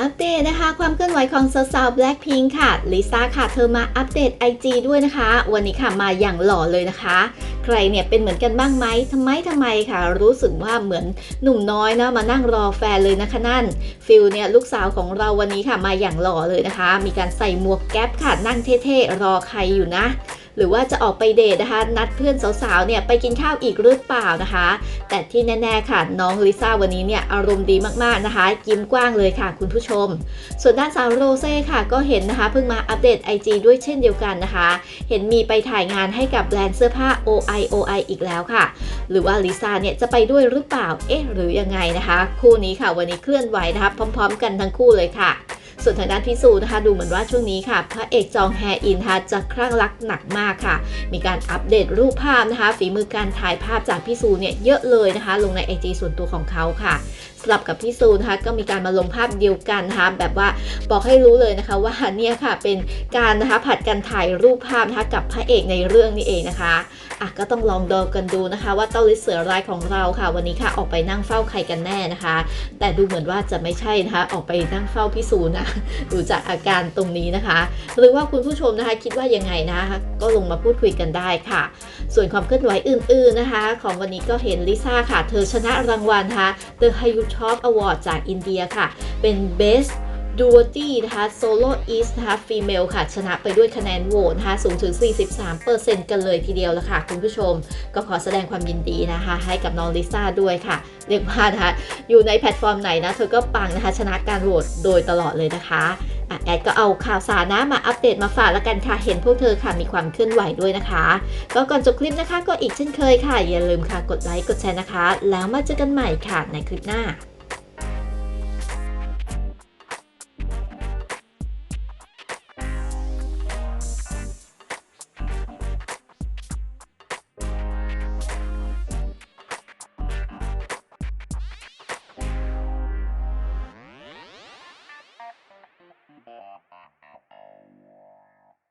อัปเดตนะคะ ความเคลื่อนไหวของสาวๆ Blackpink ค่ะลิซ่าค่ะ เธอมาอัปเดต IG ด้วยนะคะ วันนี้ค่ะมาอย่างหล่อเลยนะคะ ใครเนี่ยเป็นเหมือนกันบ้างไหมทำไมทำไมค่ะ รู้สึกว่าเหมือนหนุ่มน้อยนะมานั่งรอแฟนเลยนะคะนั่นฟิลเนี่ยลูกสาวของเราวันนี้ค่ะมาอย่างหล่อเลยนะคะ มีการใส่หมวกแก๊ปค่ะนั่งเท่ๆรอใครอยู่นะ หรือว่าจะออกไปเดทนะคะ นัดเพื่อนสาวๆเนี่ยไปกินข้าวอีกหรือเปล่านะคะ แต่ที่แน่ๆค่ะ น้องลิซ่าวันนี้เนี่ยอารมณ์ดีมากๆนะคะ ยิ้มกว้างเลยค่ะคุณผู้ชม ส่วนด้านสาวโรเซ่ค่ะก็เห็นนะคะเพิ่งมาอัปเดต IG ด้วยเช่นเดียวกันนะคะ เห็นมีไปถ่ายงานให้กับแบรนด์เสื้อผ้า OI OI อีกแล้วค่ะ หรือว่าลิซ่าเนี่ยจะไปด้วยหรือเปล่าเอ๊ะหรือยังไงนะคะ คู่นี้ค่ะวันนี้เคลื่อนไหวนะคะพร้อม ๆ กันทั้งคู่เลยค่ะ ส่วนทางด้านพี่ซูนะคะดูเหมือนว่าช่วงนี้ค่ะ พระเอกจองแฮอินนะคะจะคลั่งรักหนักมากค่ะ มีการอัปเดตรูปภาพนะคะ ฝีมือการถ่ายภาพจากพี่ซูเนี่ยเยอะเลยนะคะ ลงใน IG ส่วนตัวของเขาค่ะสลับกับพี่ซูนะคะก็มีการมาลงภาพเดียวกันนะคะแบบว่าบอกให้รู้เลยนะคะว่าเนี่ยค่ะเป็นการนะคะผัดกันถ่ายรูปภาพนะคะกับพระเอกในเรื่องนี้เองนะคะอะก็ต้องลองเดากันดูนะคะ ว่าเต้าลิสเสือรายของเราค่ะ วันนี้ค่ะออกไปนั่งเฝ้าใครกันแน่นะคะ แต่ดูเหมือนว่าจะไม่ใช่นะคะออกไปนั่งเฝ้าพี่ซูนะดูจากอาการตรงนี้นะคะ หรือว่าคุณผู้ชมนะคะคิดว่ายังไงนะคะก็ลงมาพูดคุยกันได้ค่ะ ส่วนความเคลื่อนไหวอื่น ๆนะคะ ของวันนี้ก็เห็นลิซ่าค่ะ เธอชนะรางวัลนะคะ The h a y u t o p Award จากอินเดียค่ะ เป็น Best Duety นะคะ Solo East นะคะ Female ค่ะ ชนะไปด้วยคะแนนโหวตนะคะสูงถึง 43%กันเลยทีเดียวละค่ะ คุณผู้ชมก็ขอแสดงความยินดีนะคะ ให้กับน้องลิซ่าด้วยค่ะ เรียกว่านะคะ อยู่ในแพลตฟอร์มไหนนะ เธอก็ปังนะคะ ชนะการโหวตโดยตลอดเลยนะคะอะแอดก็เอาข่าวสารนะมาอัปเดตมาฝากแล้วกันค่ะ เห็นพวกเธอค่ะมีความเคลื่อนไหวด้วยนะคะ ก็ก่อนจบคลิปนะคะ ก็อีกเช่นเคยค่ะ อย่าลืมค่ะกดไลค์กดแชร์นะคะ แล้วมาเจอกันใหม่ค่ะในคลิปหน้า